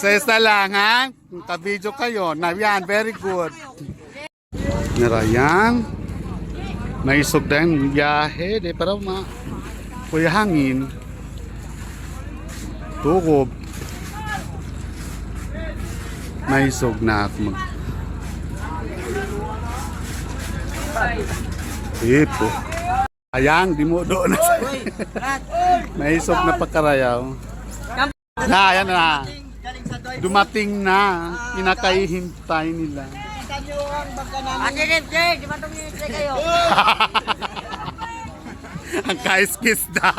Isa lang, ha? Ka-video kayo. Na, yan, very good. Narayan. May isog din. Biyahe, de, pero ma... Kuya hangin. Tukob. May isog na ako mag... Ipo. Ayang, di mo doon. May isog na pagkarayaw. Na, ayan na. Dumating na. Pinakaihintay nila. Ate Ripsy, di ba Ripsy kayo? Ang kaiskis na.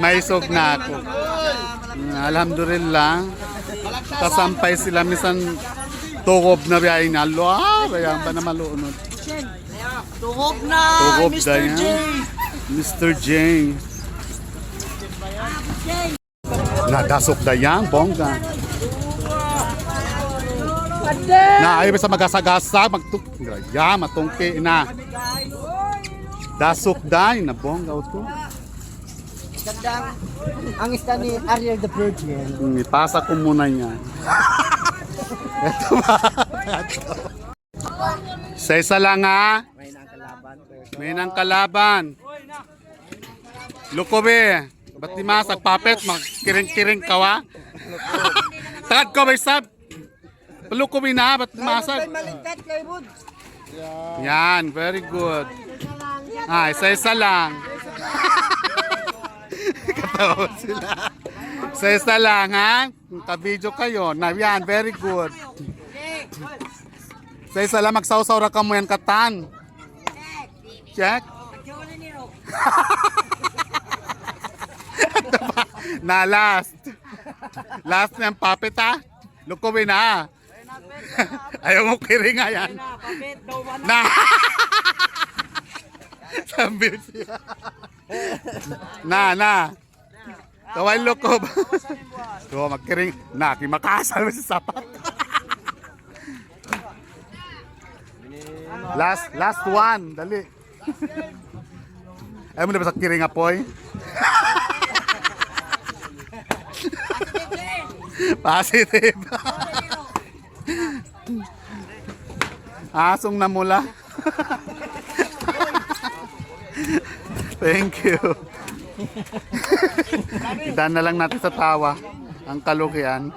May isog na ako. Alhamdulillah. Kasampay sila misan tukob na biyahe na. Luwa, bayan pa na malunod. Tuhog na, Tukob Mr. J. Mr. J. Nadasok na yan, bongga. Na ayaw sa magasagasa, magtuk... Ya, matungki na. Dasok dahil na bongga ito. Gandang, ang ista ni Ariel the Virgin. Hmm, Ipasa ko muna yan. Ito ba? Sa isa lang ha. May nang kalaban. May nang kalaban. Lukobe. Ba't di masag papet? Magkiring-kiring ka wa? Tagad ko may sab. Lukobe na. Ba't di masag? Malingkat kay Bud. Yan. Very good. Ah, isa-isa lang. Katawa sila. Isa-isa lang ha. Ka-video kayo. Na yan. Very good. Isa-isa lang. Magsaw-saw ra ka mo yan katan. Check. na last. Last yung puppet ha. Lukawin na. Ayaw mo kiring nga yan. Na. Sambil siya. na, na. Kaway lukob. so, magkiring. Na, kimakasal mo sa sapat. last, last one. Dali. Ayaw mo na ba sa kiring apoy? Positive. Asong na mula. Thank you. Itan na lang natin sa tawa ang kalukian.